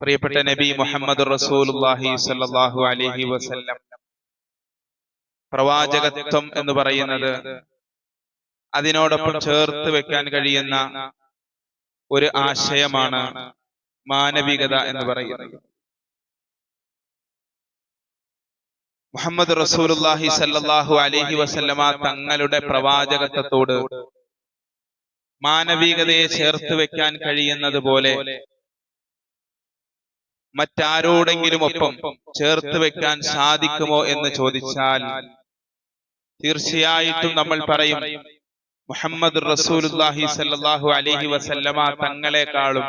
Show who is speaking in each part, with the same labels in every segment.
Speaker 1: പ്രിയപ്പെട്ട നബി മുഹമ്മദ് അലൈഹി വസല്ലം. പ്രവാചകത്വം എന്ന് പറയുന്നത് അതിനോടൊപ്പം ചേർത്ത് വെക്കാൻ കഴിയുന്ന ഒരു ആശയമാണ് മാനവികത എന്ന് പറയുന്നത്. മുഹമ്മദ് റസൂലുല്ലാഹി സല്ലാഹു അലഹി വസല്ലമ തങ്ങളുടെ പ്രവാചകത്വത്തോട് മാനവികതയെ ചേർത്ത് വെക്കാൻ കഴിയുന്നത് പോലെ മറ്റാരോടെങ്കിലും ഒപ്പം ചേർത്ത് വെക്കാൻ സാധിക്കുമോ എന്ന് ചോദിച്ചാൽ തീർച്ചയായിട്ടും നമ്മൾ പറയും മുഹമ്മദ് റസൂലുല്ലാഹി സല്ലല്ലാഹു അലൈഹി വസല്ലമ തങ്ങളെക്കാളും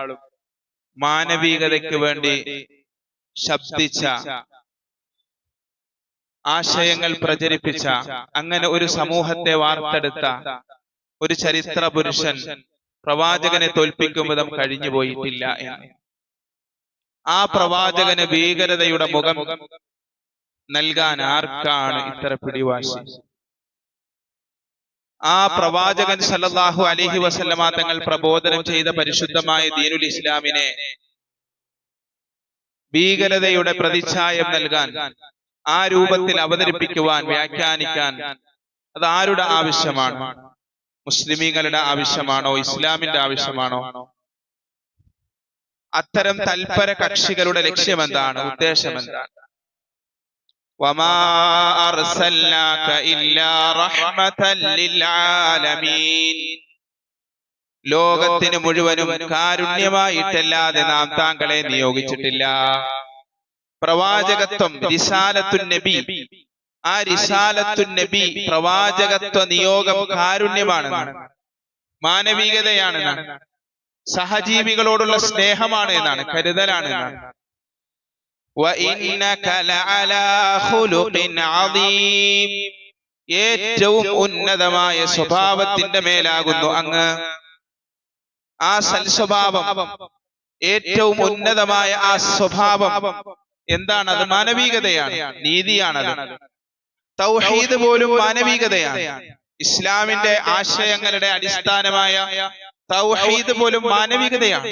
Speaker 1: മാനവികതയ്ക്ക് വേണ്ടി ശബ്ദിച്ച ആശയങ്ങൾ പ്രചരിപ്പിച്ച അങ്ങനെ ഒരു സമൂഹത്തെ വാർത്തെടുത്ത ഒരു ചരിത്ര പുരുഷൻ പ്രവാചകനെ തോൽപ്പിക്കും കഴിഞ്ഞു പോയിട്ടില്ല എന്ന്. ആ പ്രവാചകന് ഭീകരതയുടെ മുഖം നൽകാൻ ആർക്കാണ് ഇത്ര പിടിവാശി? ആ പ്രവാചകൻ സല്ലല്ലാഹു അലൈഹി വസല്ലമ തങ്ങൾ പ്രബോധനം ചെയ്ത പരിശുദ്ധമായ ദീനുൽ ഇസ്ലാമിനെ ഭീകരതയുടെ പ്രതിച്ഛായം നൽകാൻ ആ രൂപത്തിൽ അവതരിപ്പിക്കുവാൻ വ്യാഖ്യാനിക്കാൻ അത് ആരുടെ ആവശ്യമാണ്? മുസ്ലിമീങ്ങളുടെ ആവശ്യമാണോ? ഇസ്ലാമിന്റെ ആവശ്യമാണോ? അത്തരം തൽപര കക്ഷികളുടെ ലക്ഷ്യം എന്താണ് ഉദ്ദേശം എന്താണ് ലോകത്തിന് മുഴുവനും കാരുണ്യമായിട്ടല്ലാതെ നാം താങ്കളെ നിയോഗിച്ചിട്ടില്ല. പ്രവാചകത്വം റിസാലത്തുൻ നബി. ആ റിസാലത്തുൻ നബി പ്രവാചകത്വ നിയോഗം കാരുണ്യമാണ്. മാനവികതയാണ് സഹജീവികളോടുള്ള സ്നേഹമാണ് എന്നാണ് കരുതലാണ് എന്നാണ്. ഏറ്റവും ഉന്നതമായ സ്വഭാവത്തിന്റെ മേലാകുന്നു അങ്ങ്. ആ സൽസ്വഭാവം ഏറ്റവും ഉന്നതമായ ആ സ്വഭാവം എന്താണ്? അത് മാനവികതയാണ് നീതിയാണ് തൗഹീദ് പോലും മാനവികതയാണ്. ഇസ്ലാമിന്റെ ആശയങ്ങളുടെ അടിസ്ഥാനമായ തൗഹീദ് പോലും മാനവികതയാണ്.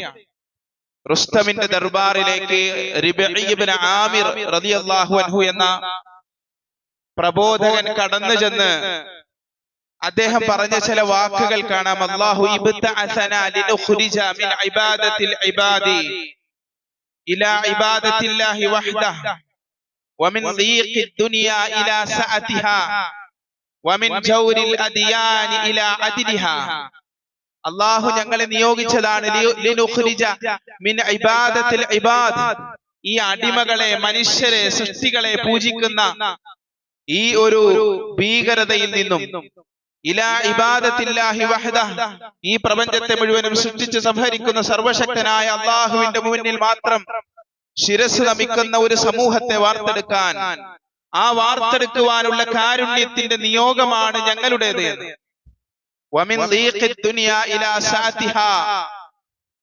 Speaker 1: റുസ്തമിന്റെ ദർബാറിലേക്ക് ആമിർ റളിയല്ലാഹു അൻഹു എന്ന പ്രബോധകൻ കടന്നു ചെന്ന് അദ്ദേഹം പറഞ്ഞ ചില വാക്കുകൾ കാണാം. മിൻ ഇബാദത്തിൽ അള്ളാഹു ഞങ്ങളെ നിയോഗിച്ചതാണ് മിൻ ഇബാദത്തിൽ ഇബാദ്. ഈ അടിമകളെ മനുഷ്യരെ സൃഷ്ടികളെ പൂജിക്കുന്ന ഈ ഒരു ഭീകരതയിൽ നിന്നും ഇലാ ഇബാദത്തില്ലാഹി വഹദ. ഈ പ്രപഞ്ചത്തെ മുഴുവനും സൃഷ്ടിച്ച് സംഹരിക്കുന്ന സർവശക്തനായ അള്ളാഹുവിന്റെ മുന്നിൽ മാത്രം ശിരസ് നമിക്കുന്ന ഒരു സമൂഹത്തെ വാർത്തെടുക്കാൻ ആ വാർത്തെടുക്കുവാനുള്ള കാരുണ്യത്തിന്റെ നിയോഗമാണ് ഞങ്ങളുടേത്.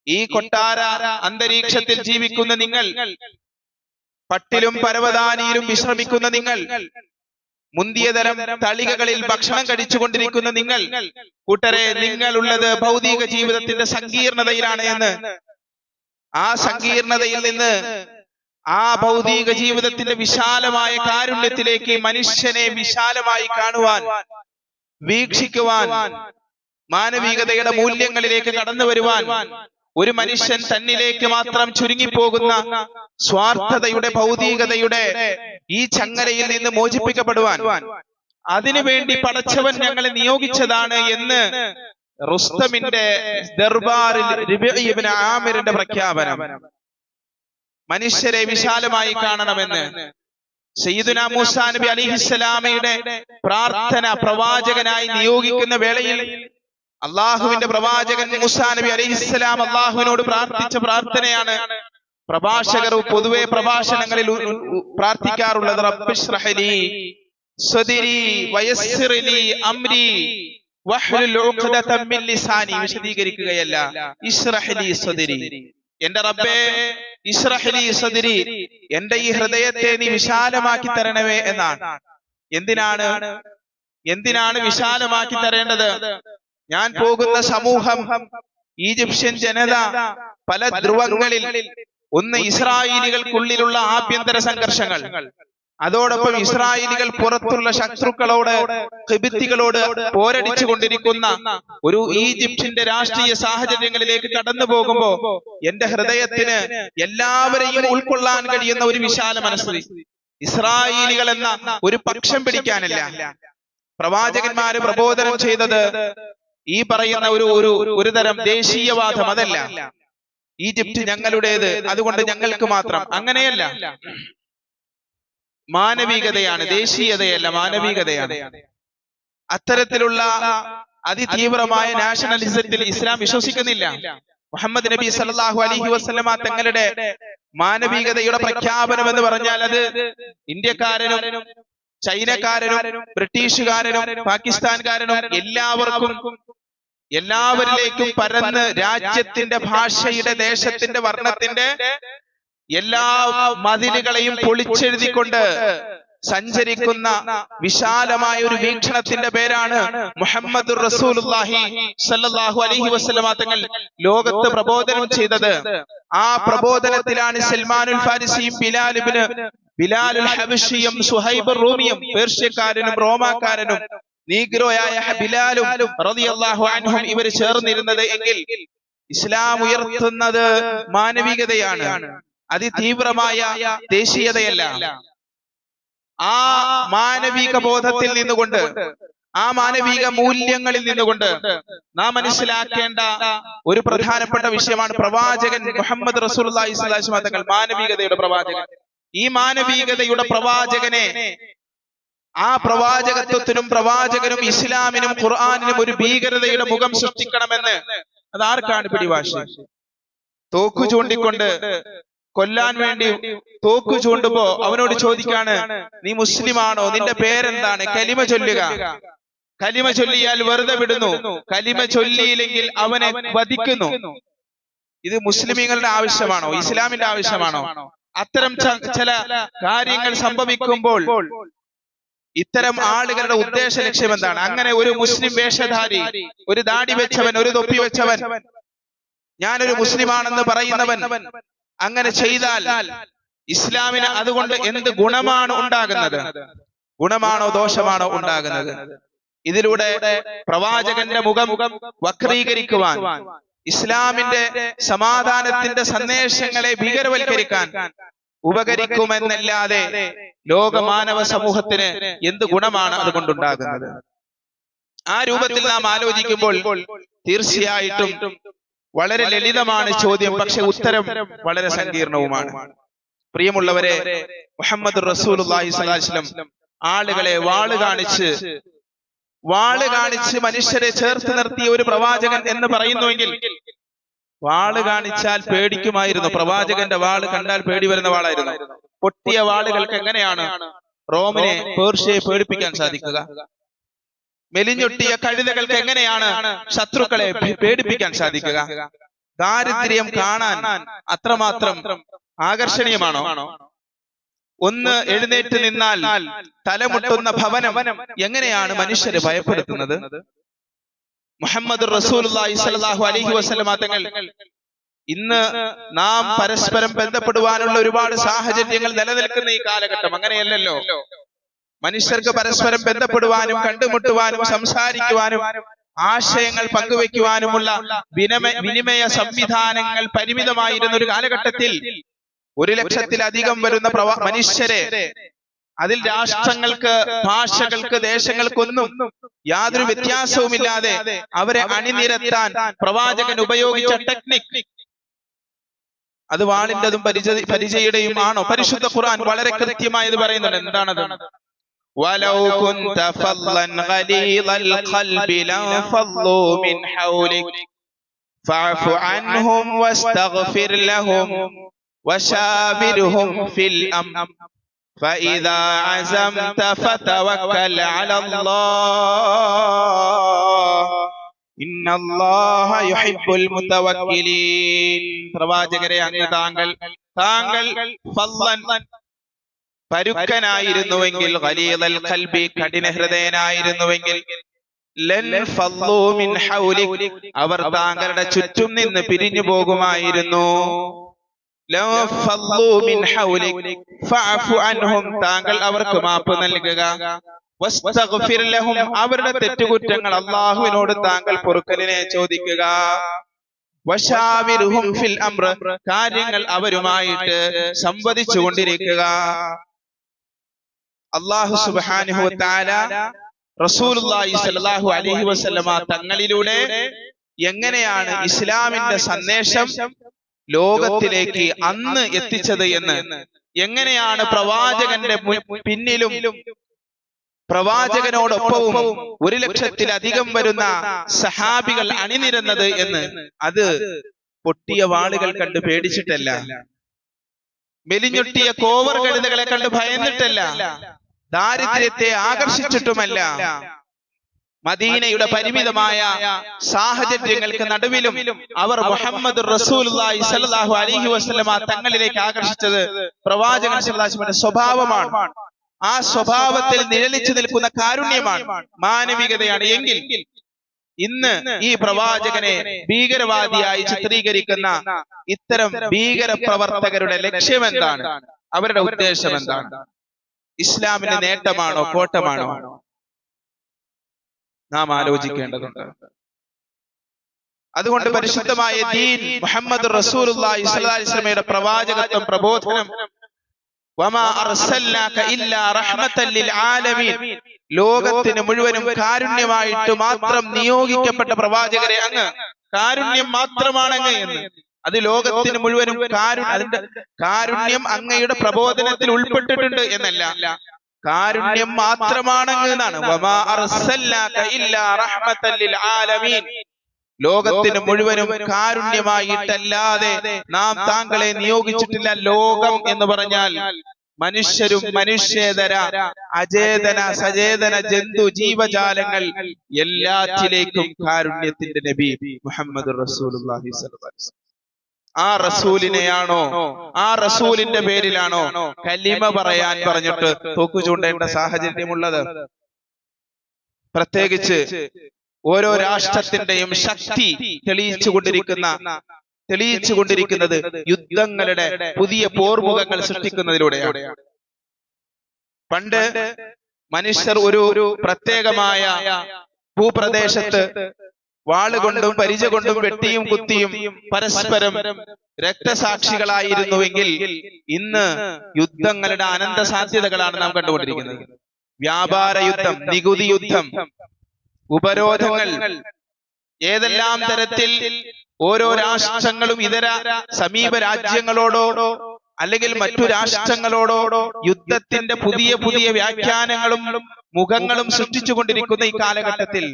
Speaker 1: ഈ കൊട്ടാര അന്തരീക്ഷത്തിൽ ജീവിക്കുന്ന നിങ്ങൾ പട്ടിലും പരവതാനിയിലും വിശ്രമിക്കുന്ന നിങ്ങൾ മുന്തിയതരം തളികകളിൽ ഭക്ഷണം കഴിച്ചുകൊണ്ടിരിക്കുന്ന നിങ്ങൾ കൂട്ടരെ നിങ്ങളുള്ളത് ഭൗതിക ജീവിതത്തിന്റെ സങ്കീർണതയിലാണ് എന്ന്. ആ സങ്കീർണതയിൽ നിന്ന് ആ ഭൗതിക ജീവിതത്തിന്റെ വിശാലമായ കാരുണ്യത്തിലേക്ക് മനുഷ്യനെ വിശാലമായി കാണുവാൻ വീക്ഷിക്കുവാൻ മാനവികതയുടെ മൂല്യങ്ങളിലേക്ക് കടന്നു വരുവാൻ ഒരു മനുഷ്യൻ തന്നിലേക്ക് മാത്രം ചുരുങ്ങിപ്പോകുന്ന സ്വാർത്ഥതയുടെ ഭൗതികതയുടെ ഈ ചങ്ങലയിൽ നിന്ന് മോചിപ്പിക്കപ്പെടുവാൻ. അതിനുവേണ്ടി പടച്ചവൻ ഞങ്ങളെ നിയോഗിച്ചതാണ് എന്ന് റുസ്തമിന്റെ ദർബാറിൽ ആമിറിന്റെ പ്രഖ്യാപനം. മനുഷ്യരെ വിശാലമായി കാണണമെന്ന് സയ്യിദുന മൂസ നബി അലിഹിസ്സലാമയുടെ പ്രാർത്ഥന പ്രവാചകനായി നിയോഗിക്കുന്ന വേളയിൽ അള്ളാഹുവിന്റെ പ്രവാചകൻ മൂസ നബി അലിഹിസ്സലാം അള്ളാഹുവിനോട് പ്രാർത്ഥിച്ച പ്രാർത്ഥനയാണ്. പ്രഭാഷകർ പൊതുവെ പ്രഭാഷണങ്ങളിൽ പ്രാർത്ഥിക്കാറുള്ളത് റബ്ബിശ്റഹ്ലി സ്വദിരി വയസ്സിർലി അംരി വഹ്ലുൽ ഉഖ്ദത മിൻ ലിസാനി വിശദീകരിക്കുകയല്ല. ഇശ്റഹ്ലി സ്വദിരി. എന്റെ റബ്ബേ ഇസ്രഹലി സദിരി എന്റെ ഈ ഹൃദയത്തെ നീ വിശാലമാക്കി തരണമേ എന്നാണ്. എന്തിനാണ്? എന്തിനാണ് വിശാലമാക്കി തരേണ്ടത്? ഞാൻ പോകുന്ന സമൂഹം ഈജിപ്ഷ്യൻ ജനത പല ധ്രുവങ്ങളിൽ ഒന്ന് ഇസ്രായേലികൾക്കുള്ളിലുള്ള ആഭ്യന്തര സംഘർഷങ്ങൾ. അതോടൊപ്പം ഇസ്രായേലികൾ പുറത്തുള്ള ശത്രുക്കളോട് കിബിത്തികളോട് പോരടിച്ചു കൊണ്ടിരിക്കുന്ന ഒരു ഈജിപ്തിന്റെ രാഷ്ട്രീയ സാഹചര്യങ്ങളിലേക്ക് കടന്നു പോകുമ്പോ എന്റെ ഹൃദയത്തിന് എല്ലാവരെയും ഉൾക്കൊള്ളാൻ കഴിയുന്ന ഒരു വിശാല മനസ്സ് ഇസ്രായേലികൾ എന്ന ഒരു പക്ഷം പിടിക്കാനില്ല. പ്രവാചകന്മാര് പ്രബോധനം ചെയ്തത് ഈ പറയുന്ന ഒരു ഒരു ഒരു തരം ദേശീയവാദം അതല്ല. ഈജിപ്റ്റ് ഞങ്ങളുടേത്. അതുകൊണ്ട് ഞങ്ങൾക്ക് മാത്രം. അങ്ങനെയല്ല. മാനവികതയാണ് ദേശീയതയല്ല മാനവികതയാണ്. അത്തരത്തിലുള്ള അതിതീവ്രമായ നാഷണലിസത്തിൽ ഇസ്ലാം വിശ്വസിക്കുന്നില്ല. മുഹമ്മദ് നബി സല്ലാഹു അലൈഹി വസല്ലമ തങ്ങളുടെ മാനവികതയുടെ പ്രഖ്യാപനം എന്ന് പറഞ്ഞാൽ അത് ഇന്ത്യക്കാരനും ചൈനക്കാരനും ബ്രിട്ടീഷുകാരനും പാകിസ്ഥാൻകാരനും എല്ലാവർക്കും എല്ലാവരിലേക്കും പരന്ന് രാജ്യത്തിന്റെ ഭാഷയുടെ ദേശത്തിന്റെ വർണത്തിന്റെ എല്ലാ മതിലുകളെയും പൊളിച്ചെഴുതിക്കൊണ്ട് സഞ്ചരിക്കുന്ന വിശാലമായ ഒരു വീക്ഷണത്തിന്റെ പേരാണ് മുഹമ്മദ് റസൂലുള്ളാഹി സല്ലല്ലാഹു അലൈഹി വസല്ലമ തങ്ങൾ ലോകത്ത് പ്രബോധനം ചെയ്തത്. ആ പ്രബോധനത്തിലാണ് സൽമാനുൽ ഫാരിസിയും ബിലാലിബിന് ബിലാലുൽ ഹബിഷിയും സുഹൈബ് റൂമിയും പേർഷ്യക്കാരനും റോമാക്കാരനും നീഗ്രോയായ ബിലാലും റളിയല്ലാഹു അൻഹും ഇവർ ചേർന്നിരുന്നത് എങ്കിൽ ഇസ്ലാം ഉയർത്തുന്നത് മാനവികതയാണ്. അതിതീവ്രമായ ദേശീയതയല്ല. ആ മാനവിക ബോധത്തിൽ നിന്നുകൊണ്ട് ആ മാനവിക മൂല്യങ്ങളിൽ നിന്നുകൊണ്ട് നാം മനസ്സിലാക്കേണ്ട ഒരു പ്രധാനപ്പെട്ട വിഷയമാണ് പ്രവാചകൻ മുഹമ്മദ് തങ്ങൾ മാനവികതയുടെ പ്രവാചകൻ. ഈ മാനവികതയുടെ പ്രവാചകനെ ആ പ്രവാചകത്വത്തിനും പ്രവാചകനും ഇസ്ലാമിനും ഖുർആാനിനും ഒരു ഭീകരതയുടെ മുഖം സൃഷ്ടിക്കണമെന്ന് അത് ആർക്കാണ് പിടിവാശി? തോക്കു ചൂണ്ടിക്കൊണ്ട് കൊല്ലാൻ വേണ്ടി തോക്ക് ചൂണ്ടുമ്പോ അവനോട് ചോദിക്കാണ് നീ മുസ്ലിമാണോ? നിന്റെ പേരെന്താണ്? കലിമ ചൊല്ലുക. കലിമ ചൊല്ലിയാൽ വെറുതെ വിടുന്നു. കലിമ ചൊല്ലിയില്ലെങ്കിൽ അവനെ വധിക്കുന്നു. ഇത് മുസ്ലിമീങ്ങളുടെ ആവശ്യമാണോ? ഇസ്ലാമിന്റെ ആവശ്യമാണോ? അത്തരം ചില കാര്യങ്ങൾ സംഭവിക്കുമ്പോൾ ഇത്തരം ആളുകളുടെ ഉദ്ദേശ ലക്ഷ്യം എന്താണ്? അങ്ങനെ ഒരു മുസ്ലിം വേഷധാരി ഒരു ദാടി വെച്ചവൻ ഒരു തൊപ്പി വെച്ചവൻ. ഞാനൊരു മുസ്ലിമാണെന്ന് പറയുന്നവൻ. അങ്ങനെ ചെയ്താൽ ഇസ്ലാമിന് അതുകൊണ്ട് എന്ത് ഗുണമാണ് ഉണ്ടാകുന്നത്? ഗുണമാണോ ദോഷമാണോ ഉണ്ടാകുന്നത്? ഇതിലൂടെ പ്രവാചകന്റെ മുഖം വക്രീകരിക്കുവാൻ ഇസ്ലാമിന്റെ സമാധാനത്തിന്റെ സന്ദേശങ്ങളെ ഭീകരവൽക്കരിക്കാൻ ഉപകരിക്കുമെന്നല്ലാതെ ലോകമാനവ സമൂഹത്തിന് എന്ത് ഗുണമാണ് അതുകൊണ്ടുണ്ടാകുന്നത്? ആ രൂപത്തിൽ നാം ആലോചിക്കുമ്പോൾ തീർച്ചയായിട്ടും വളരെ ലളിതമാണ് ചോദ്യം പക്ഷെ ഉത്തരം വളരെ സങ്കീർണവുമാണ്. പ്രിയമുള്ളവരെ മുഹമ്മദ് വസല്ലം ആളുകളെ വാൾ കാണിച്ച് വാൾ കാണിച്ച് മനുഷ്യരെ ചേർത്ത് നിർത്തിയ ഒരു പ്രവാചകൻ എന്ന് പറയുന്നുവെങ്കിൽ വാൾ കാണിച്ചാൽ പേടിക്കുമായിരുന്നു. പ്രവാചകന്റെ വാൾ കണ്ടാൽ പേടി വരുന്ന വാളായിരുന്നു. പൊട്ടിയ വാളുകൾക്ക് എങ്ങനെയാണ് റോമിനെ പേർഷ്യയെ പേടിപ്പിക്കാൻ സാധിക്കുക? മെലിഞ്ഞൊട്ടിയ കഴുതകൾക്ക് എങ്ങനെയാണ് ശത്രുക്കളെ പേടിപ്പിക്കാൻ സാധിക്കുക? ദാരിദ്ര്യം കാണാൻ അത്രമാത്രം ആകർഷണീയമാണോ? ഒന്ന് എഴുന്നേറ്റ് നിന്നാൽ തലമുട്ടുന്ന ഭവനം എങ്ങനെയാണ് മനുഷ്യരെ ഭയപ്പെടുത്തുന്നത്? മുഹമ്മദ് സ്വല്ലല്ലാഹു അലൈഹി വസല്ലമ തങ്ങൾ ഇന്ന് നാം പരസ്പരം ബന്ധപ്പെടുവാനുള്ള ഒരുപാട് സാഹചര്യങ്ങൾ നിലനിൽക്കുന്ന ഈ കാലഘട്ടം. അങ്ങനെയല്ലല്ലോ. മനുഷ്യർക്ക് പരസ്പരം ബന്ധപ്പെടുവാനും കണ്ടുമുട്ടുവാനും സംസാരിക്കുവാനും ആശയങ്ങൾ പങ്കുവെക്കുവാനുമുള്ള വിനിമയ സംവിധാനങ്ങൾ പരിമിതമായിരുന്ന ഒരു കാലഘട്ടത്തിൽ ഒരു ലക്ഷത്തിലധികം വരുന്ന മനുഷ്യരെ അതിൽ രാഷ്ട്രങ്ങൾക്ക് ഭാഷകൾക്ക് ദേശങ്ങൾക്കൊന്നും യാതൊരു വ്യത്യാസവുമില്ലാതെ അവരെ അണിനിരത്താൻ പ്രവാചകൻ ഉപയോഗിച്ച ടെക്നിക് അത് വാളിന്റെതും പരിചയ പരിചയുടെയും ആണോ പരിശുദ്ധ ഖുർആൻ വളരെ കൃത്യമായത് പറയുന്നുണ്ട്. എന്താണത്? ولو كنت فظا غليظ القلب لانفضوا من حولك فاعف عنهم واستغفر لهم وشاورهم في الأمر فإذا عزمت فتوكل على الله إن الله يحب المتوكلين പ്രവാചകരെ അങ്ങ് താങ്കൾ താങ്കൾ ഫള്ളൻ പരുക്കനായിരുന്നുവെങ്കിൽ ഖലീലൽ ഖൽബി കഠിന ഹൃദയനായിരുന്നുവെങ്കിൽ അവർ താങ്കളുടെ ചുറ്റും നിന്ന് പിരിഞ്ഞു പോകുമായിരുന്നു. താങ്കൾ അവർക്ക് മാപ്പ് നൽകുക. അവരുടെ തെറ്റുകുറ്റങ്ങൾ അള്ളാഹുവിനോട് താങ്കൾ പൊറുക്കലിനെ ചോദിക്കുക. കാര്യങ്ങൾ അവരുമായിട്ട് സംവദിച്ചു കൊണ്ടിരിക്കുക അള്ളാഹു റസൂലുള്ളാഹി സ്വല്ലല്ലാഹു അലൈഹി വസല്ലമ തങ്ങളിലൂടെ എങ്ങനെയാണ് ഇസ്ലാമിന്റെ സന്ദേശം ലോകത്തിലേക്ക് അന്ന് എത്തിച്ചത് എന്ന്? എങ്ങനെയാണ് പ്രവാചകന്റെ പിന്നിലും പ്രവാചകനോടൊപ്പവും ഒരു ലക്ഷത്തിലധികം വരുന്ന സഹാബികൾ അണിനിരുന്നത് എന്ന്? അത് പൊട്ടിയ വാളുകൾ കണ്ട് പേടിച്ചിട്ടല്ല. മെലിഞ്ഞൊട്ടിയ കോവർ കഴുതകളെ കണ്ട് ഭയന്നിട്ടല്ല. ദാരിദ്ര്യത്തെ ആകർഷിച്ചിട്ടുമല്ല. മദീനയുടെ പരിമിതമായ സാഹചര്യങ്ങൾക്ക് നടുവിലും അവർ മുഹമ്മദ് റസൂലുള്ളാഹി സ്വല്ലല്ലാഹു അലൈഹി വസ്ലമ തങ്ങളിലേക്ക് ആകർഷിച്ചത് പ്രവാചകൻ സ്വഭാവമാണ്. ആ സ്വഭാവത്തിൽ നിഴലിച്ചു നിൽക്കുന്ന കാരുണ്യമാണ് മാനവികതയാണ്. എങ്കിൽ ഇന്ന് ഈ പ്രവാചകനെ ഭീകരവാദിയായി ചിത്രീകരിക്കുന്ന ഇത്തരം ഭീകര പ്രവർത്തകരുടെ ലക്ഷ്യമെന്താണ്? അവരുടെ ഉദ്ദേശം എന്താണ് ഇസ്ലാമിന്റെ നേട്ടമാണോ കോട്ടമാണോ? നാം ആലോചിക്കേണ്ടതുണ്ട്. അതുകൊണ്ട് പരിശുദ്ധമായ ദീൻ മുഹമ്മദ് റസൂലുള്ളാഹി സ്വല്ലല്ലാഹി അലൈഹി വസല്ലമയുടെ പ്രവാചകത്വം പ്രബോധനം. വമാ അർസൽനാക ഇല്ലാ റഹ്മത്തൻ ലിൽ ആലമീൻ. ലോകത്തിന് മുഴുവനും കാരുണ്യമായിട്ട് മാത്രം നിയോഗിക്കപ്പെട്ട പ്രവാചകരെ അങ്ങ്. കാരുണ്യം മാത്രമാണ് അങ്ങ് എന്ന്. അത് ലോകത്തിന് മുഴുവനും കാരുണ്യം അതിന്റെ കാരുണ്യം അങ്ങയുടെ പ്രബോധനത്തിൽ ഉൾപ്പെട്ടിട്ടുണ്ട് എന്നല്ല. കാരുണ്യം മാത്രമാണ് എന്നാണ്. ലോകത്തിന് മുഴുവനും കാരുണ്യമായിട്ടല്ലാതെ നാം താങ്കളെ നിയോഗിച്ചിട്ടില്ല ലോകം എന്ന് പറഞ്ഞാൽ മനുഷ്യരും മനുഷ്യേതര അചേതന സചേതന ജന്തു ജീവജാലങ്ങൾ എല്ലാറ്റിലേക്കും കാരുണ്യത്തിന്റെ നബി മുഹമ്മദ് റസൂലുള്ളാഹി സ്വല്ലല്ലാഹു അലൈഹി വസല്ലം. ആ റസൂലിനെയാണോ? ആ റസൂലിന്റെ പേരിലാണോ? കലിമ പറയാൻ പറഞ്ഞിട്ട് തോക്കു ചൂണ്ടേണ്ട സാഹചര്യമുള്ളത്. പ്രത്യേകിച്ച് ഓരോ രാഷ്ട്രത്തിന്റെയും ശക്തി തെളിയിച്ചു കൊണ്ടിരിക്കുന്ന തെളിയിച്ചു കൊണ്ടിരിക്കുന്നത് യുദ്ധങ്ങളുടെ പുതിയ പോർമുഖങ്ങൾ സൃഷ്ടിക്കുന്നതിലൂടെയാണ്. പണ്ട് മനുഷ്യർ ഒരു ഒരു പ്രത്യേകമായ ഭൂപ്രദേശത്ത് വാളുകൊണ്ടും പരിച കൊണ്ടും വെട്ടിയും കുത്തിയും പരസ്പരം രക്തസാക്ഷികളായിരുന്നുവെങ്കിൽ ഇന്ന് യുദ്ധങ്ങളുടെ അനന്ത സാധ്യതകളാണ് നാം കണ്ടുകൊണ്ടിരിക്കുന്നത്. വ്യാപാര യുദ്ധം നികുതി യുദ്ധം ഉപരോധങ്ങൾ ഏതെല്ലാം തരത്തിൽ ഓരോ രാഷ്ട്രങ്ങളും ഇതര സമീപ രാജ്യങ്ങളോടോ അല്ലെങ്കിൽ മറ്റു രാഷ്ട്രങ്ങളോടോ യുദ്ധത്തിന്റെ പുതിയ പുതിയ വ്യാഖ്യാനങ്ങളും മുഖങ്ങളും സൃഷ്ടിച്ചുകൊണ്ടിരിക്കുന്ന ഈ കാലഘട്ടത്തിൽ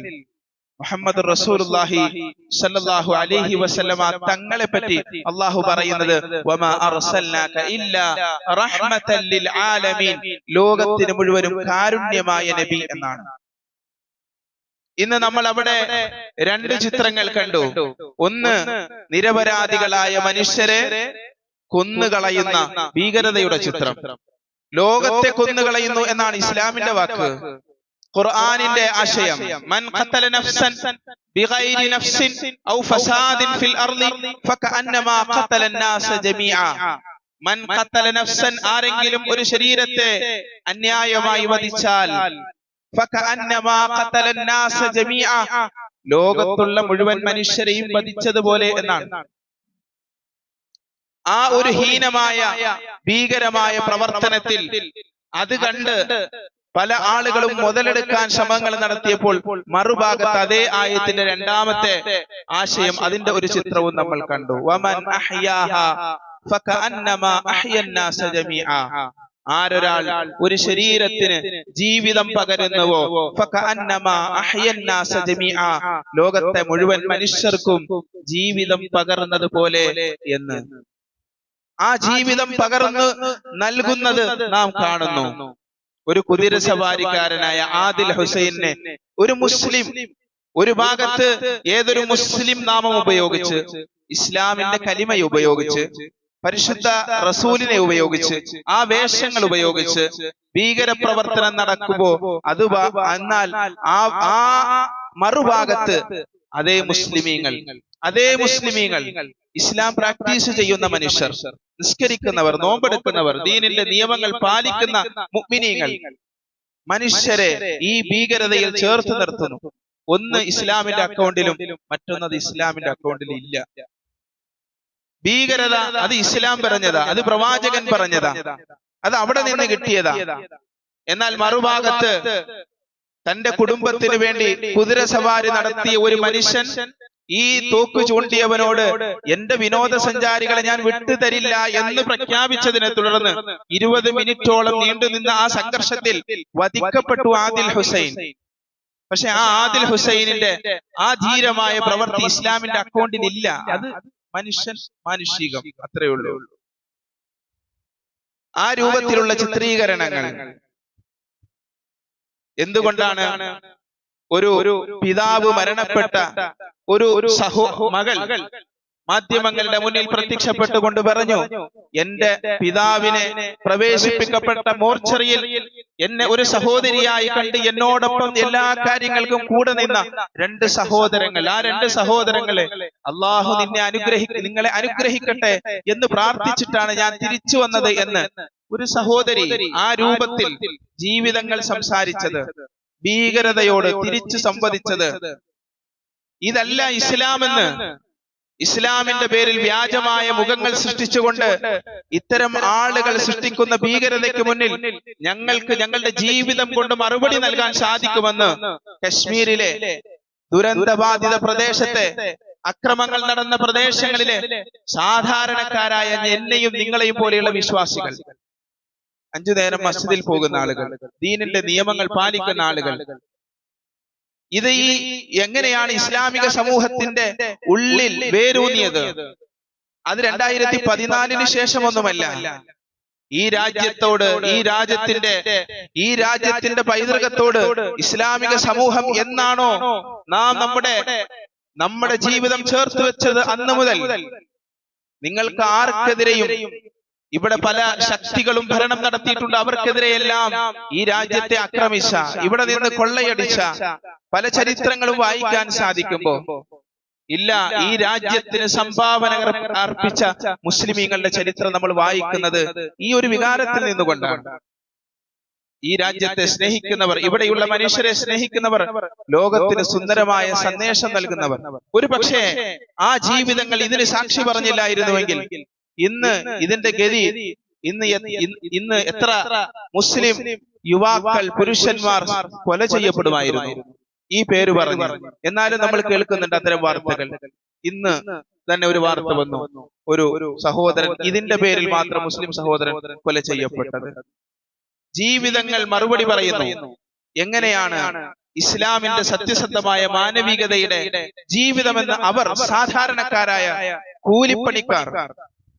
Speaker 1: മുഹമ്മദ് റസൂലുള്ളാഹി സല്ലല്ലാഹു അലൈഹി വസല്ലമ തങ്ങളെ പറ്റി അള്ളാഹു പറയുന്നത് വമാ അർസൽനാക ഇല്ലാ റഹ്മതൻ ലിൽ ആലമീൻ. ലോകത്തിന് മുഴുവനും കാരുണ്യമായ നബി എന്നാണ്. ഇന്ന് നമ്മൾ അവിടെ രണ്ട് ചിത്രങ്ങൾ കണ്ടു. ഒന്ന് നിരപരാധികളായ മനുഷ്യരെ കൊന്നുകളയുന്ന ഭീകരതയുടെ ചിത്രം. ലോകത്തെ കൊന്നുകളയുന്നു എന്നാണ് ഇസ്ലാമിന്റെ വാക്ക്. ഖുർആനിന്റെ ആശയം മൻ ഖത്തല നഫ്സൻ ബിഗൈരി നഫ്സിൻ ഔ ഫസാദിൻ ഫിൽ അർളി ഫകഅന്നമാ ഖത്തല الناس ജമീഅ മൻ ഖത്തല നഫ്സൻ ആരെങ്കിലും ഒരു ശരീരത്തെ അന്യായമായി വധിച്ചാൽ ഫകഅന്നമാ ഖത്തല الناس ജമീഅ ലോകത്തുള്ള മുഴുവൻ മനുഷ്യരെയും വധിച്ചതുപോലെ എന്നാണ് ആ ഒരു ഹീനമായ ഭീകരമായ പ്രവർത്തനത്തിൽ അത് കണ്ട് പല ആളുകളും മുതലെടുക്കാൻ ശ്രമങ്ങൾ നടത്തിയപ്പോൾ മറുഭാഗത്ത് അതേ ആയത്തിന്റെ രണ്ടാമത്തെ ആശയം അതിന്റെ ഒരു ചിത്രവും നമ്മൾ കണ്ടു. വമൻ ആരൊരാൾ ഒരു ശരീരത്തിന് ജീവിതം പകരുന്നുവോ? ലോകത്തെ മുഴുവൻ മനുഷ്യർക്കും ജീവിതം പകർന്നത് പോലെ എന്ന്. ആ ജീവിതം പകർന്ന് നൽകുന്നത് നാം കാണുന്നു. ഒരു കുതിര സവാരിക്കാരനായ ആദിൽ ഹുസൈനെ ഒരു മുസ്ലിം ഒരു ഭാഗത്ത് ഏതൊരു മുസ്ലിം നാമം ഉപയോഗിച്ച് ഇസ്ലാമിന്റെ കലിമ ഉപയോഗിച്ച് പരിശുദ്ധ റസൂലിനെ ഉപയോഗിച്ച് ആ വേഷങ്ങൾ ഉപയോഗിച്ച് ഭീകര പ്രവർത്തനം നടക്കുമ്പോ അത് എന്നാൽ ആ ആ മറുഭാഗത്ത് അതേ മുസ്ലിമീങ്ങൾ അതേ മുസ്ലിമീങ്ങൾ ഇസ്ലാം പ്രാക്ടീസ് ചെയ്യുന്ന മനുഷ്യർ നിസ്കരിക്കുന്നവർ നോമ്പെടുക്കുന്നവർ ദീനിന്റെ നിയമങ്ങൾ പാലിക്കുന്ന മുഗ്മിനീങ്ങൾ. മനുഷ്യരെ ഈ ഭീകരതയിൽ ചേർത്ത് നിർത്തുന്നു. ഒന്ന് ഇസ്ലാമിന്റെ അക്കൗണ്ടിലും മറ്റൊന്നത് ഇസ്ലാമിന്റെ അക്കൗണ്ടിലും ഇല്ല ഭീകരത അത് ഇസ്ലാം പറഞ്ഞതാ അത് പ്രവാചകൻ പറഞ്ഞതാ. അത് അവിടെ നിന്ന് കിട്ടിയതാ. എന്നാൽ മറുഭാഗത്ത് തന്റെ കുടുംബത്തിന് വേണ്ടി കുതിര സവാരി നടത്തിയ ഒരു മനുഷ്യൻ ഈ തോക്ക് ചൂണ്ടിയവനോട് എന്റെ വിനോദസഞ്ചാരികളെ ഞാൻ വിട്ടുതരില്ല എന്ന് പ്രഖ്യാപിച്ചതിനെ തുടർന്ന് ഇരുപത് മിനിറ്റോളം നീണ്ടുനിന്ന ആ സംഘർഷത്തിൽ വധിക്കപ്പെട്ടു ആദിൽ ഹുസൈൻ. പക്ഷെ ആ ആദിൽ ഹുസൈനിന്റെ ആ ധീരമായ പ്രവൃത്തി ഇസ്ലാമിന്റെ അക്കൗണ്ടിൽ ഇല്ല. അത് മനുഷ്യൻ മാനുഷികം അത്രയേ ഉള്ളൂ. ആ രൂപത്തിലുള്ള ചിത്രീകരണങ്ങൾ എന്തുകൊണ്ടാണ് ഒരു ഒരു പിതാവ് മരണപ്പെട്ട ഒരു ഒരു സഹോ മകൾ മാധ്യമങ്ങളുടെ മുന്നിൽ പ്രത്യക്ഷപ്പെട്ടുകൊണ്ട് പറഞ്ഞു എന്റെ പിതാവിനെ പ്രവേശിപ്പിക്കപ്പെട്ട മോർച്ചറിയിൽ എന്നെ ഒരു സഹോദരിയായി കണ്ട് എന്നോടൊപ്പം എല്ലാ കാര്യങ്ങൾക്കും കൂടെ നിന്ന രണ്ട് സഹോദരങ്ങൾ ആ രണ്ട് സഹോദരങ്ങളെ അള്ളാഹു നിന്നെ അനുഗ്രഹി നിങ്ങളെ അനുഗ്രഹിക്കട്ടെ എന്ന് പ്രാർത്ഥിച്ചിട്ടാണ് ഞാൻ തിരിച്ചു വന്നത് എന്ന് ഒരു സഹോദരി ആ രൂപത്തിൽ ജീവിതങ്ങൾ സംസാരിച്ചത്. ഭീകരതയോട് തിരിച്ചു സംവദിച്ചത്. ഇതല്ല ഇസ്ലാമെന്ന്. ഇസ്ലാമിന്റെ പേരിൽ വ്യാജമായ മുഖങ്ങൾ സൃഷ്ടിച്ചുകൊണ്ട് ഇത്തരം ആളുകൾ സൃഷ്ടിക്കുന്ന ഭീകരതയ്ക്ക് മുന്നിൽ ഞങ്ങൾക്ക് ഞങ്ങളുടെ ജീവിതം കൊണ്ട് മറുപടി നൽകാൻ സാധിക്കുമെന്ന് കശ്മീരിലെ ദുരന്തബാധിത പ്രദേശത്തെ അക്രമങ്ങൾ നടന്ന പ്രദേശങ്ങളിലെ സാധാരണക്കാരായ എന്നെയും നിങ്ങളെയും പോലെയുള്ള വിശ്വാസികൾ. അഞ്ചു നേരം മസ്ജിദിൽ പോകുന്ന ആളുകൾ ദീനിന്റെ നിയമങ്ങൾ പാലിക്കുന്ന ആളുകൾ. ഇത് ഈ എങ്ങനെയാണ് ഇസ്ലാമിക സമൂഹത്തിന്റെ ഉള്ളിൽ വേരൂന്നിയത്? അത് രണ്ടായിരത്തി പതിനാലിന് ശേഷമൊന്നുമല്ല. ഈ രാജ്യത്തോട് ഈ രാജ്യത്തിന്റെ ഈ രാജ്യത്തിന്റെ പൈതൃകത്തോട് ഇസ്ലാമിക സമൂഹം എന്നാണോ നാം നമ്മുടെ നമ്മുടെ ജീവിതം ചേർത്ത് വെച്ചത് അന്ന് മുതൽ. നിങ്ങൾക്ക് ആർക്കെതിരെയും ഇവിടെ പല ശക്തികളും ഭരണം നടത്തിയിട്ടുണ്ട് അവർക്കെതിരെയെല്ലാം ഈ രാജ്യത്തെ ആക്രമിച്ച ഇവിടെ നിന്ന് കൊള്ളയടിച്ച പല ചരിത്രങ്ങളും വായിക്കാൻ സാധിക്കുമ്പോ ഇല്ല ഈ രാജ്യത്തിന് സംഭാവന അർപ്പിച്ച മുസ്ലിമീങ്ങളുടെ ചരിത്രം നമ്മൾ വായിക്കുന്നത് ഈ ഒരു വികാരത്തിൽ നിന്നുകൊണ്ടാണ്. ഈ രാജ്യത്തെ സ്നേഹിക്കുന്നവർ ഇവിടെയുള്ള മനുഷ്യരെ സ്നേഹിക്കുന്നവർ ലോകത്തിന് സുന്ദരമായ സന്ദേശം നൽകുന്നവർ. ഒരു പക്ഷേ ആ ജീവിതങ്ങൾ ഇതിന് സാക്ഷി പറഞ്ഞില്ലായിരുന്നുവെങ്കിൽ ഇന്ന് ഇതിന്റെ ഗതി ഇന്ന് ഇന്ന് എത്ര മുസ്ലിം യുവാക്കൾ പുരുഷന്മാർ കൊല ചെയ്യപ്പെടുമായിരുന്നു. ഈ പേര് പറഞ്ഞു. എന്നാലും നമ്മൾ കേൾക്കുന്നുണ്ട് അത്തരം വാർത്തകൾ. ഇന്ന് തന്നെ ഒരു വാർത്ത വന്നു. ഒരു സഹോദരൻ ഇതിന്റെ പേരിൽ മാത്രം മുസ്ലിം സഹോദരൻ കൊല ചെയ്യപ്പെട്ടത്. ജീവിതങ്ങൾ മറുപടി പറയുന്നു. എങ്ങനെയാണ് ഇസ്ലാമിന്റെ സത്യസന്ധമായ മാനവികതയുടെ ജീവിതമെന്ന് അവർ സാധാരണക്കാരായ കൂലിപ്പണിക്കാർ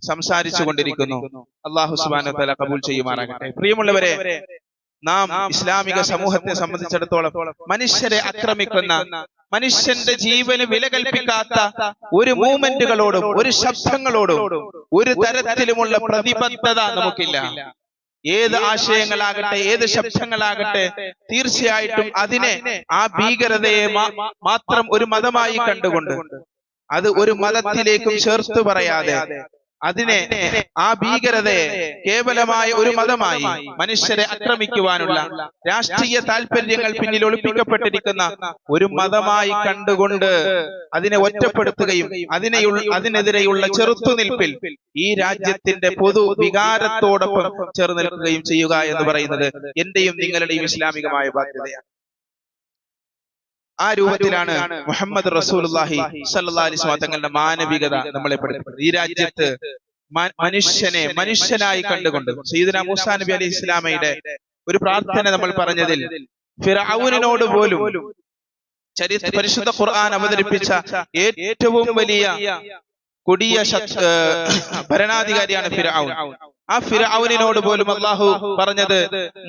Speaker 1: സംസാരിച്ചു കൊണ്ടിരിക്കുന്നു അള്ളാഹു സുബാന തല കബൂൽ ചെയ്യുമാറാകട്ടെ. പ്രിയമുള്ളവരെ നാം ഇസ്ലാമിക സമൂഹത്തെ സംബന്ധിച്ചിടത്തോളം മനുഷ്യരെ ആക്രമിക്കുന്ന മനുഷ്യന്റെ ജീവന് വില കൽപ്പിക്കാത്ത ഒരു മൂവ്മെന്റുകളോടും ഒരു ശബ്ദങ്ങളോടും ഒരു തരത്തിലുമുള്ള പ്രതിബദ്ധത നമുക്കില്ല. ഏത് ആശയങ്ങളാകട്ടെ ഏത് ശബ്ദങ്ങളാകട്ടെ തീർച്ചയായിട്ടും അതിനെ ആ ഭീകരതയെ മാത്രം ഒരു മതമായി കണ്ടുകൊണ്ട് അത് ഒരു മതത്തിലേക്കും ചേർത്ത് പറയാതെ അതിനെ ആ ഭീകരതയെ കേവലമായ ഒരു മതമായി മനുഷ്യരെ ആക്രമിക്കുവാനുള്ള രാഷ്ട്രീയ താല്പര്യങ്ങൾ പിന്നിൽ ഒളിപ്പിക്കപ്പെട്ടിരിക്കുന്ന ഒരു മതമായി കണ്ടുകൊണ്ട് അതിനെ ഒറ്റപ്പെടുത്തുകയും അതിനെ അതിനെതിരെയുള്ള ചെറുത്തുനിൽപ്പിൽ ഈ രാജ്യത്തിന്റെ പൊതു വികാരത്തോടൊപ്പം ചേർന്ന് നിൽക്കുകയും ചെയ്യുക എന്ന് പറയുന്നത് എന്റെയും നിങ്ങളുടെയും ഇസ്ലാമികമായ ബാധ്യതയാണ്. ആ രൂപത്തിലാണ് മുഹമ്മദ് റസൂലുള്ളാഹി സല്ലല്ലാഹു അലൈഹി വസല്ലം തങ്ങളുടെ മാനവികത നമ്മളെ പഠിപ്പിക്കുന്നത് ഈ രാജ്യത്ത് മനുഷ്യനെ മനുഷ്യനായി കണ്ടുകൊണ്ട് സീദന മൂസാ നബി അലി ഇസ്ലാമയുടെ ഒരു പ്രാർത്ഥന നമ്മൾ പറഞ്ഞതിൽ ഫിറൌനിനോട് പോലും ചരിത്ര പരിശുദ്ധ ഖുർആൻ അവതരിപ്പിച്ച ഏറ്റവും വലിയ കൊടിയ ഭരണാധികാരിയാണ് ഫിറൌൻ ആ ഫിറൌനിനോട് പോലും അള്ളാഹു പറഞ്ഞത്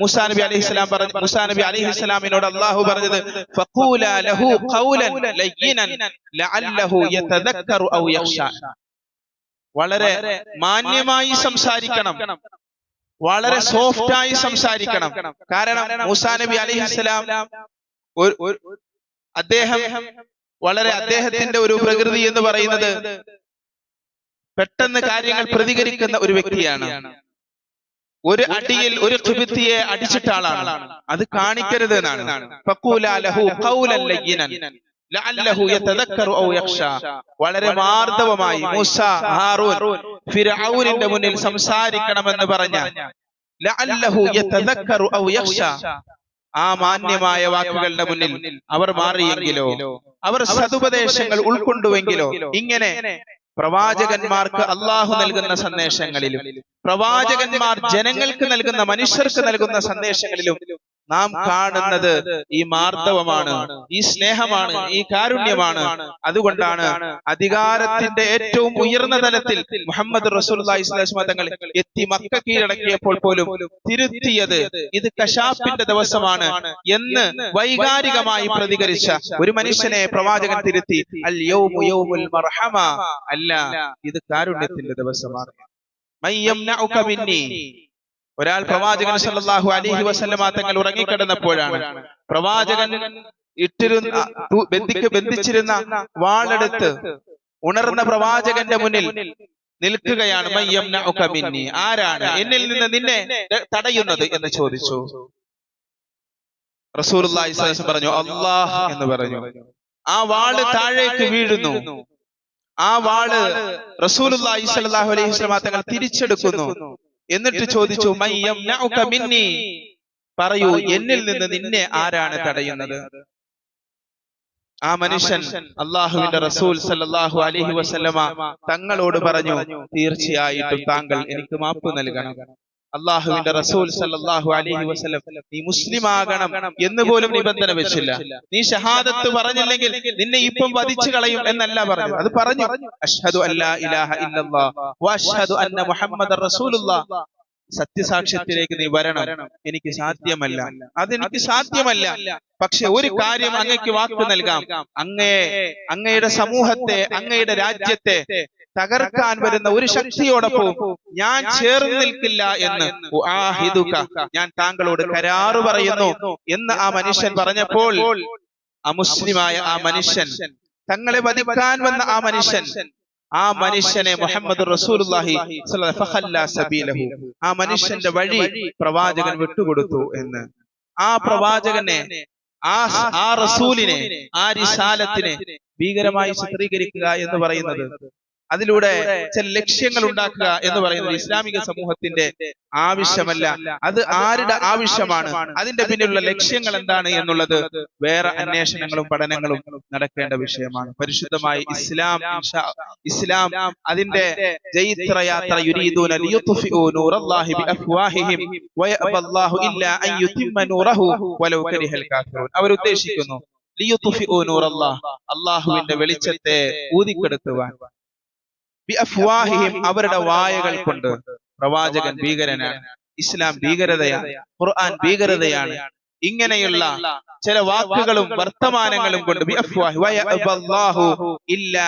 Speaker 1: മുസാ നബി അലൈഹി സ്വലാം പറഞ്ഞു മുസാ നബി അലൈഹി സ്വലാമിനോട് അള്ളാഹു പറഞ്ഞത് ഫഖൂല ലഹു ഖൗലൻ ലയ്യിനൻ ലഅല്ലഹു യതദക്കറു ഔ യഖ്ഷാ വളരെ മാന്യമായി സംസാരിക്കണം. വളരെ സോഫ്റ്റായി സംസാരിക്കണം. കാരണം മൂസാ നബി അലൈഹി സ്വലാം അദ്ദേഹം വളരെ അദ്ദേഹത്തിന്റെ ഒരു പ്രകൃതി എന്ന് പറയുന്നത് പെട്ടെന്ന് കാര്യങ്ങൾ പ്രതികരിക്കുന്ന ഒരു വ്യക്തിയാണ്. ഒരു അടിയിൽ ഒരു ഖിബിത്തിയെ അടിച്ചിട്ട ആളാണ്. അത് കാണിക്കരുത് എന്നാണ്. വളരെ മാർദ്ദവമായി മൂസ ഹാറൂൻ മുന്നിൽ സംസാരിക്കണമെന്ന് പറഞ്ഞ ആ മാന്യമായ വാക്കുകളുടെ മുന്നിൽ അവർ മാറിയെങ്കിലോ അവർ സതുപദേശങ്ങൾ ഉൾക്കൊണ്ടുവെങ്കിലോ ഇങ്ങനെ പ്രവാചകന്മാർക്ക് അള്ളാഹു നൽകുന്ന സന്ദേശങ്ങളിലും പ്രവാചകന്മാർ ജനങ്ങൾക്ക് നൽകുന്ന മനുഷ്യർക്ക് നൽകുന്ന സന്ദേശങ്ങളിലും നാം കാണുന്നത് ഈ മാർദ്ദവമാണ് ഈ സ്നേഹമാണ് ഈ കാരുണ്യമാണ്. അതുകൊണ്ടാണ് അധികാരത്തിന്റെ ഏറ്റവും ഉയർന്ന തലത്തിൽ മുഹമ്മദ് റസൂലി തങ്ങൾ എത്തി മക്ക കീഴടക്കിയപ്പോൾ പോലും തിരുത്തിയത് ഇത് കശാപ്പിന്റെ ദിവസമാണ് എന്ന് വൈകാരികമായി പ്രതികരിച്ച ഒരു മനുഷ്യനെ പ്രവാചകൻ തിരുത്തി അൽ യൗമു യൗമുൽ അല്ല ഇത് കാരുണ്യത്തിന്റെ ദിവസമാണ്. മയ്യം ഒരാൾ പ്രവാചകൻ സല്ലല്ലാഹു അലൈഹി വസല്ലമ തങ്ങൾ ഉറങ്ങിക്കിടന്നപ്പോഴാണ് പ്രവാചകൻ ഇട്ടിരുന്ന ബന്ധിക്ക് ബന്ധിച്ചിരുന്ന വാളെടുത്ത് ഉണർന്ന പ്രവാചകന്റെ മുന്നിൽ നിൽക്കുകയാണ് മിന്നി. ആരാണ്? എന്നിൽ നിന്ന് നിന്നെ തടയുന്നത് എന്ന് ചോദിച്ചു. പറഞ്ഞു അള്ളാഹ് എന്ന് പറഞ്ഞു. ആ വാൾ താഴേക്ക് വീഴുന്നു. ആ വാൾ റസൂലുള്ളാഹി സ്വല്ലല്ലാഹു അലൈഹി വസല്ലം തങ്ങൾ തിരിച്ചെടുക്കുന്നു. എന്നിട്ട് ചോദിച്ചു "മൻ യംനഉക മിന്നി. പറയൂ എന്നിൽ നിന്ന് നിന്നെ ആരാണ് തടയുന്നത്? ആ മനുഷ്യൻ അള്ളാഹുവിന്റെ റസൂൽ സല്ലാഹു അലഹി വസ്ലമ തങ്ങളോട് പറഞ്ഞു തീർച്ചയായിട്ടും താങ്കൾ എനിക്ക് മാപ്പ് നൽകണം. അള്ളാഹുവിന്റെ റസൂൽ സല്ലല്ലാഹു അലൈഹി വസല്ലം നീ മുസ്ലിം ആകണം എന്ന് പോലും നിബന്ധന വെച്ചില്ല. നീ ഷഹാദത്ത് പറഞ്ഞില്ലെങ്കിൽ നിന്നെ ഇപ്പം വധിച്ചു കളയും എന്നല്ല പറഞ്ഞു അത് പറഞ്ഞു. അഷ്ഹദു അല്ലാ ഇലാഹ വഅഷ്ഹദു അന്ന മുഹമ്മദ് റസൂലുള്ള. സത്യസാക്ഷ്യത്തിലേക്ക് നീ വരണം. എനിക്ക് സാധ്യമല്ല. അതെനിക്ക് സാധ്യമല്ല. പക്ഷെ ഒരു കാര്യം അങ്ങയ്ക്ക് വാക്ക് നൽകാം. അങ്ങേ അങ്ങയുടെ സമൂഹത്തെ അങ്ങയുടെ രാജ്യത്തെ തകർക്കാൻ വരുന്ന ഒരു ശക്തിയോടൊപ്പം ഞാൻ ചേർന്ന് നിൽക്കില്ല എന്ന്. ഞാൻ താങ്കളോട് കരാറ് പറയുന്നു എന്ന് ആ മനുഷ്യൻ പറഞ്ഞപ്പോൾ അമുസ്ലിമായ ആ മനുഷ്യൻ തങ്ങളെ വധിക്കാൻ വന്ന ആ മനുഷ്യൻ ആ മനുഷ്യനെ മുഹമ്മദ് റസൂലുള്ളാഹി സബീലഹു. ആ മനുഷ്യന്റെ വഴി പ്രവാചകൻ വിട്ടുകൊടുത്തു എന്ന്. ആ പ്രവാചകനെ ആ ആ റസൂലിനെ ആ റിസാലത്തിനെ ഭീകരമായി ചിത്രീകരിക്കുക എന്ന് പറയുന്നത് അതിലൂടെ ചില ലക്ഷ്യങ്ങൾ ഉണ്ടാക്കുക എന്ന് പറയുന്നത് ഇസ്ലാമിക സമൂഹത്തിന്റെ ആവശ്യമല്ല. അത് ആരുടെ ആവശ്യമാണ്? അതിന്റെ പിന്നിലുള്ള ലക്ഷ്യങ്ങൾ എന്താണ് എന്നുള്ളത് വേറെ അന്വേഷണങ്ങളും പഠനങ്ങളും നടക്കേണ്ട വിഷയമാണ്. പരിശുദ്ധമായി ഇസ്ലാം ഇസ്ലാം അതിന്റെ ജൈത്രയാത്ര നൂറല്ലാഹ് അല്ലാഹുവിന്റെ വെളിച്ചത്തെ ഊതിക്കെടുത്തുവാൻ. അവരുടെ വായകൾ കൊണ്ട് പ്രവാചകൻ ഭീകരനാണ് ഇസ്ലാം ഭീകരതയാണ്. ഖുർആൻ ഭീകരതയാണ്. ഇങ്ങനെയുള്ള ചില വാക്കുകളും വർത്തമാനങ്ങളും കൊണ്ട് ഇല്ലാ